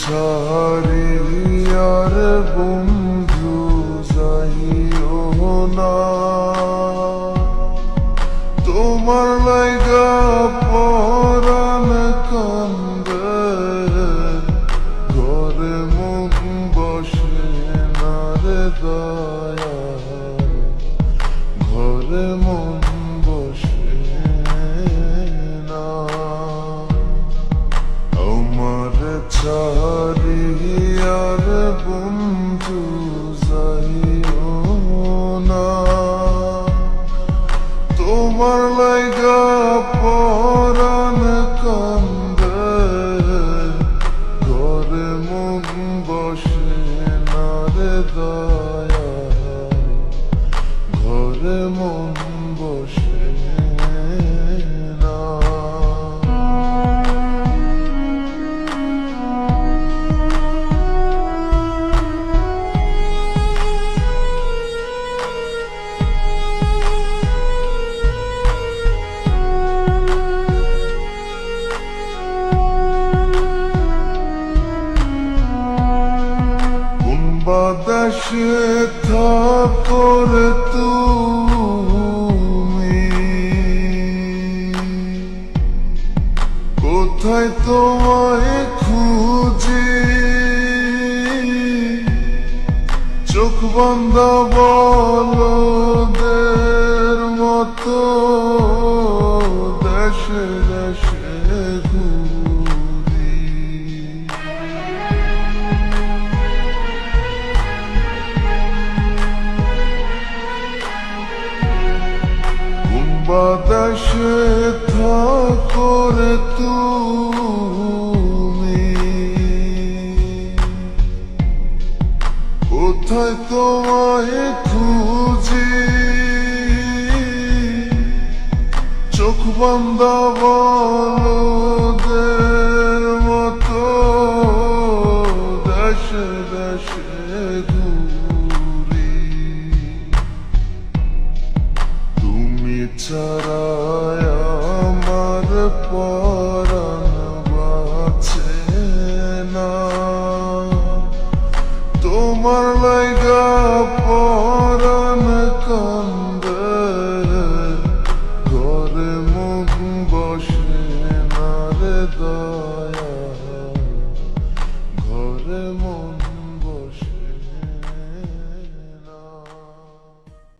ছাড়ি আর বন্ধু যাইও না। তোমার লাইগা দয়া ঘরে মন বাতাসে থাকর তুমি। কোথায় তোমায় খুঁজি? চোখ বন্ধ বলদের মতো দেশে দেশে বাতাসে থাকরে তুমি। কোথায় তোমায় খুঁজি? চোখ বন্ধ বলদের ছাড়ায় আমার পরাণ বাঁচে না। তোমার লাগা পরাণ কান্দে ঘরে মুখ বসে না রে দা।